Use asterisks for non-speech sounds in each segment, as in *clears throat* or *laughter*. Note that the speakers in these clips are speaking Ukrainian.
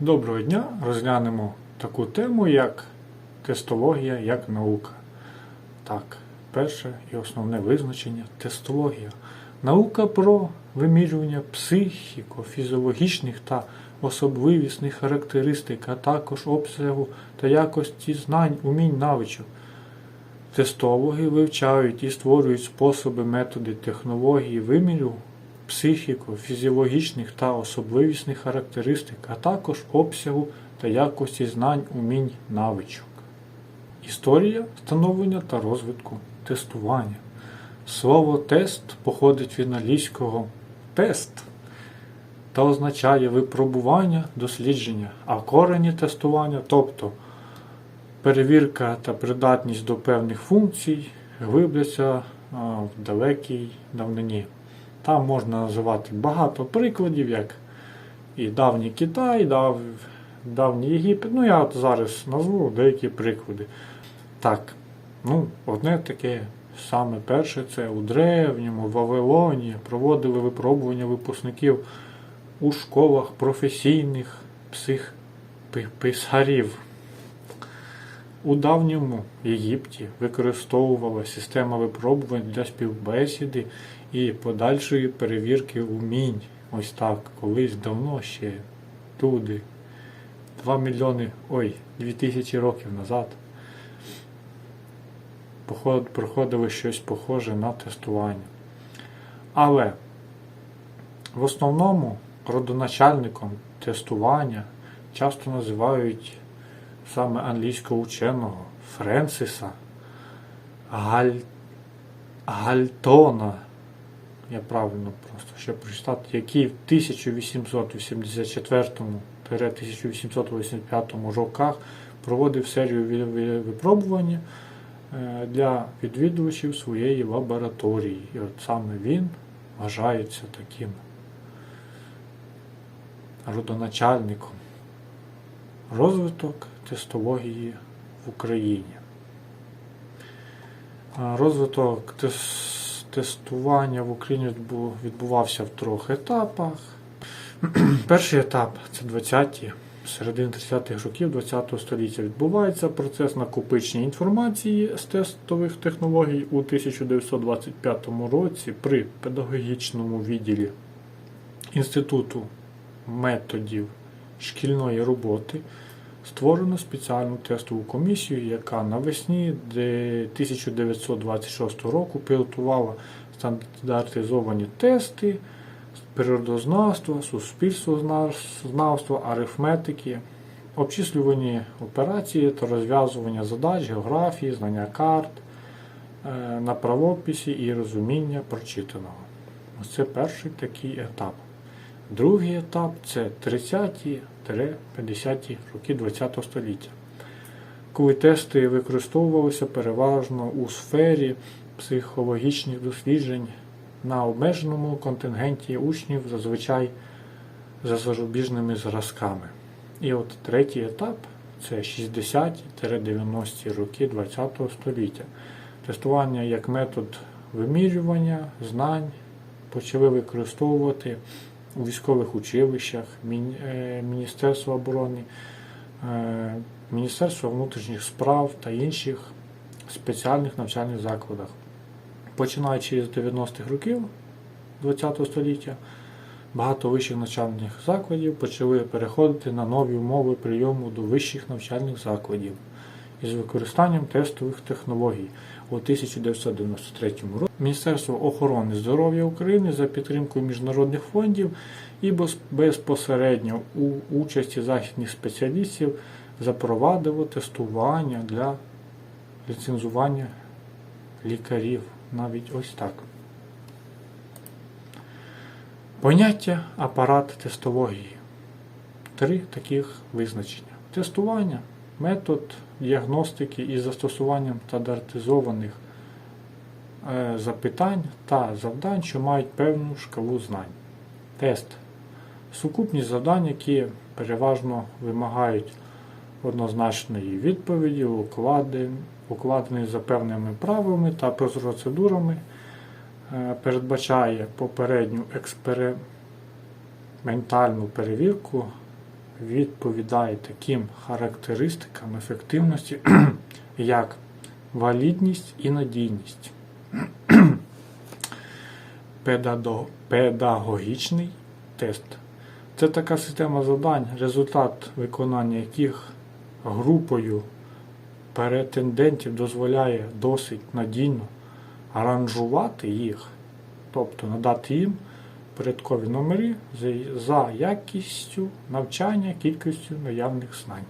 Доброго дня! Розглянемо таку тему, як тестологія як наука. Так, перше і основне визначення тестологія. Наука про вимірювання психіко-фізіологічних та особливісних характеристик, а також обсягу та якості знань, умінь, навичок. Тестологи вивчають і створюють способи, методи, технології вимірю психіко, фізіологічних та особливісних характеристик, а також обсягу та якості знань, умінь, навичок. Історія становлення та розвитку тестування. Слово тест походить від англійського тест та означає випробування, дослідження, а корені тестування, тобто перевірка та придатність до певних функцій, глибляться в далекій давнині. Там можна називати багато прикладів, як і давній Китай, дав, давній Єгипет. Ну, я зараз назву деякі приклади. Так, ну, одне таке саме перше це у древньому Вавилоні проводили випробування випускників у школах професійних псих пи- писарів. У давньому Єгипті використовувала система випробувань для співбесіди і подальшої перевірки умінь. Ось так, колись давно ще туди. 2 мільйони, ой, 2000 років назад. Проходило щось похоже на тестування. Але в основному родоначальником тестування часто називають саме англійського ученого Френсиса Галь... Гальтона. Я правильно просто ще прочитати, який в 1884-1885 роках проводив серію випробування е, для відвідувачів своєї лабораторії. І от саме він вважається таким родоначальником розвиток тестології в Україні. Розвиток тес- тестування в Україні відбувався в трьох етапах. *clears throat* Перший етап це 20-ті, середини 30-х років 20 століття. Відбувається процес накопичення інформації з тестових технологій у 1925 році при педагогічному відділі Інституту методів шкільної роботи створено спеціальну тестову комісію, яка навесні 1926 року підготувала стандартизовані тести природознавства, суспільствознавства, арифметики, обчислювані операції та розв'язування задач, географії, знання карт е, на правописі і розуміння прочитаного. Ось це перший такий етап. Другий етап це 30-50-ті роки ХХ століття, коли тести використовувалися переважно у сфері психологічних досліджень на обмеженому контингенті учнів, зазвичай за зарубіжними зразками. І от третій етап це 60-90-ті роки ХХ століття. Тестування як метод вимірювання знань почали використовувати у військових училищах, е, Міністерство оборони, е, Міністерство внутрішніх справ та інших спеціальних навчальних закладах. Починаючи з 90-х років ХХ століття, багато вищих навчальних закладів почали переходити на нові умови прийому до вищих навчальних закладів із використанням тестових технологій. У 1993 році Міністерство охорони здоров'я України за підтримкою міжнародних фондів і безпосередньо у участі західних спеціалістів запровадило тестування для ліцензування лікарів. Навіть ось так. Поняття апарат тестології. Три таких визначення. Тестування метод діагностики із застосуванням стандартизованих е, запитань та завдань, що мають певну шкалу знань. Тест. Сукупність завдань, які переважно вимагають однозначної відповіді, укладен- укладеної за певними правилами та процедурами, е, передбачає попередню експериментальну перевірку відповідає таким характеристикам ефективності, *clears throat* як валідність і надійність. *clears throat* Педагогічний тест. Це така система завдань, результат виконання яких групою претендентів дозволяє досить надійно аранжувати їх, тобто надати їм порядкові номери за- якістю навчання, кількістю наявних знань.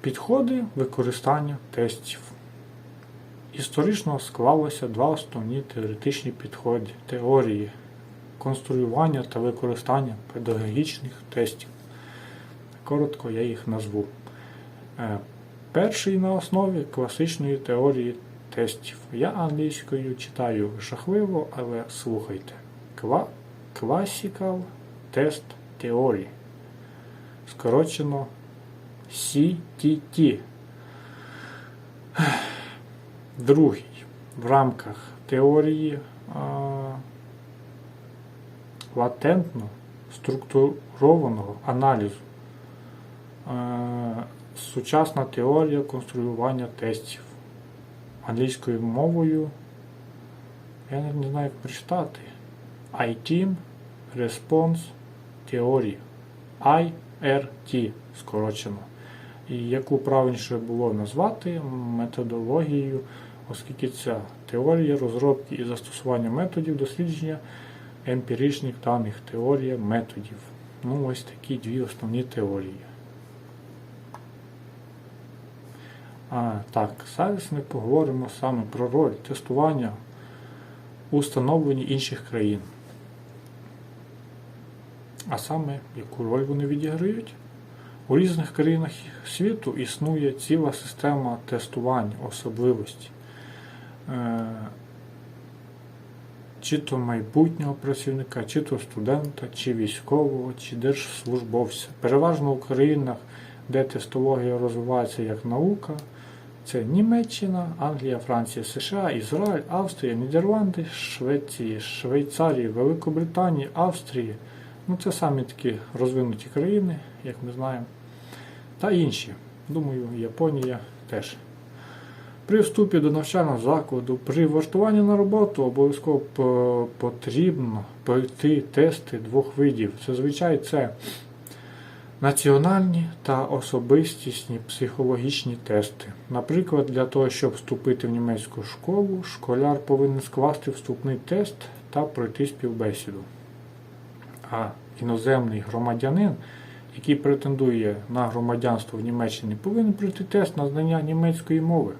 Підходи використання тестів. Історично склалося два основні теоретичні підходи теорії конструювання та використання педагогічних тестів. Коротко я їх назву. Е, Перший на основі класичної теорії тестів. Я англійською читаю жахливо, але слухайте. Кла- Classical Test Theory. Скорочено CTT. Другий в рамках теорії а, латентно структурованого аналізу. Е, Сучасна теорія конструювання тестів англійською мовою. Я навіть не знаю, як прочитати. ITEAM Response Theory. IRT скорочено. І яку правильніше було назвати методологією, оскільки ця теорія розробки і застосування методів дослідження емпіричних даних, теорія методів. Ну, ось такі дві основні теорії. А, так, зараз ми поговоримо саме про роль тестування у становленні інших країн. А саме, яку роль вони відіграють? У різних країнах світу існує ціла система тестувань особливості. Е, Чи то майбутнього працівника, чи то студента, чи військового, чи держслужбовця. Переважно у країнах, де тестологія розвивається як наука, це Німеччина, Англія, Франція, США, Ізраїль, Австрія, Нідерланди, Швеція, Швейцарія, Великобританія, Австрія. Ну, це самі такі розвинуті країни, як ми знаємо. Та інші. Думаю, Японія теж. При вступі до навчального закладу, при влаштуванні на роботу обов'язково потрібно пройти тести двох видів. Зазвичай це національні та особистісні психологічні тести. Наприклад, для того, щоб вступити в німецьку школу, школяр повинен скласти вступний тест та пройти співбесіду. А іноземний громадянин, який претендує на громадянство в Німеччині, повинен пройти тест на знання німецької мови,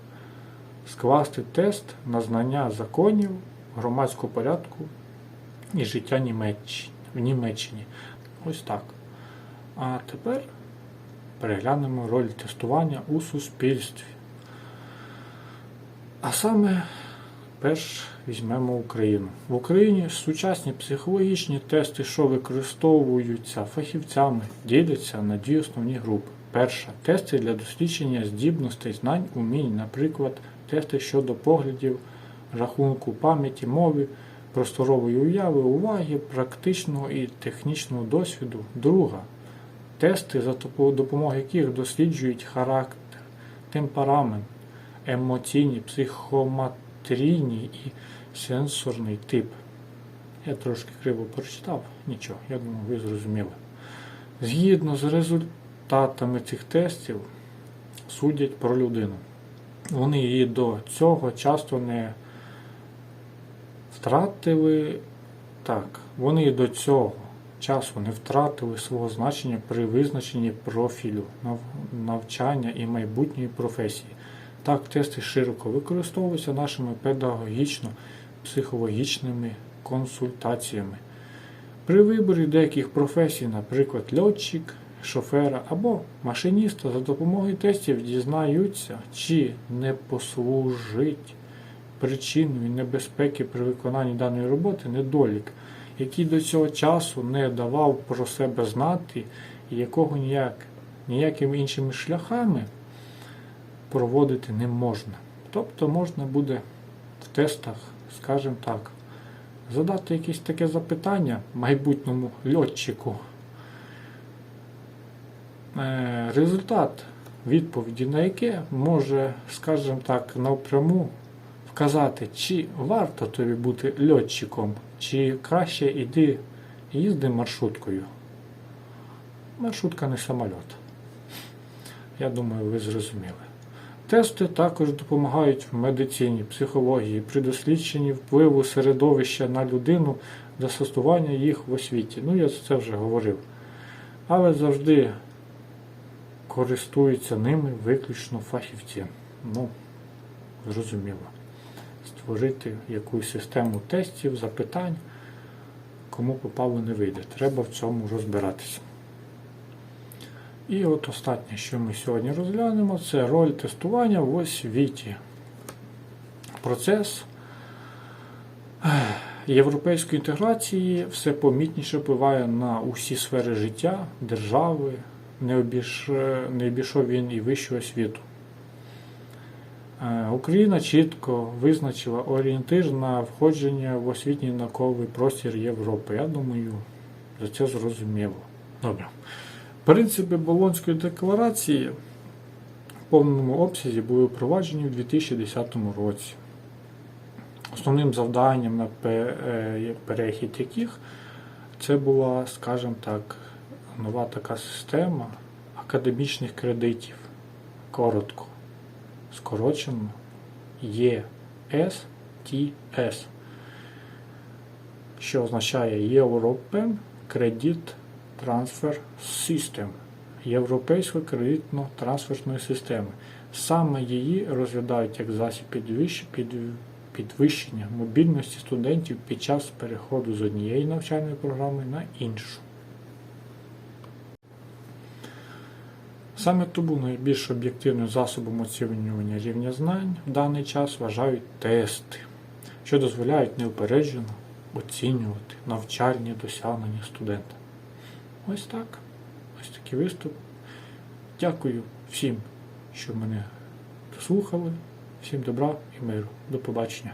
скласти тест на знання законів, громадського порядку і життя в Німеччині. Ось так. А тепер переглянемо роль тестування у суспільстві. А саме перш візьмемо Україну. В Україні сучасні психологічні тести, що використовуються фахівцями, діляться на дві основні групи. Перша тести для дослідження здібностей, знань, умінь, наприклад, тести щодо поглядів, рахунку пам'яті, мови, просторової уяви, уваги, практичного і технічного досвіду. Друга тести, за допо- допомогою яких досліджують характер, темперамент, емоційні, психоматрійні і сенсорний тип. Я трошки криво прочитав, нічого, я думаю, ви зрозуміли. Згідно з результатами цих тестів, судять про людину. Вони її до цього часто не втратили так, вони до цього часу не втратили свого значення при визначенні профілю навчання і майбутньої професії. Так, тести широко використовуються нашими педагогічно-психологічними консультаціями. При виборі деяких професій, наприклад, льотчик, шофера або машиніста, за допомогою тестів дізнаються, чи не послужить причиною небезпеки при виконанні даної роботи недолік, який до цього часу не давав про себе знати і якого ніяк, ніякими іншими шляхами проводити не можна. Тобто можна буде в тестах, скажімо так, задати якесь таке запитання майбутньому льотчику. Е, Результат відповіді на яке може, скажімо так, напряму вказати, чи варто тобі бути льотчиком, чи краще іди їзди маршруткою. Маршрутка не самоліт. Я думаю, ви зрозуміли. Тести також допомагають в медицині, психології, при дослідженні впливу середовища на людину застосування їх в освіті. Ну, я це вже говорив. Але завжди користуються ними виключно фахівці. Ну, зрозуміло. Створити якусь систему тестів, запитань, кому попало не вийде. Треба в цьому розбиратися. І от останнє, що ми сьогодні розглянемо, це роль тестування в освіті. Процес європейської інтеграції все помітніше впливає на усі сфери життя, держави, не, обійшов він і вищу освіту. Е, Україна чітко визначила орієнтир на входження в освітній науковий простір Європи. Я думаю, за це зрозуміло. Добре. Принципи Болонської декларації в повному обсязі були впроваджені в 2010 році. Основним завданням на е, перехід яких це була, скажімо так, нова така система академічних кредитів. Коротко, скорочено ЄСТС, що означає European Credit Transfer System Європейської кредитно-трансферної системи. Саме її розглядають як засіб підвищення мобільності студентів під час переходу з однієї навчальної програми на іншу. Саме тому найбільш об'єктивним засобом оцінювання рівня знань в даний час вважають тести, що дозволяють неупереджено оцінювати навчальні досягнення студента. Ось так. Ось такий виступ. Дякую всім, що мене дослухали. Всім добра і миру. До побачення.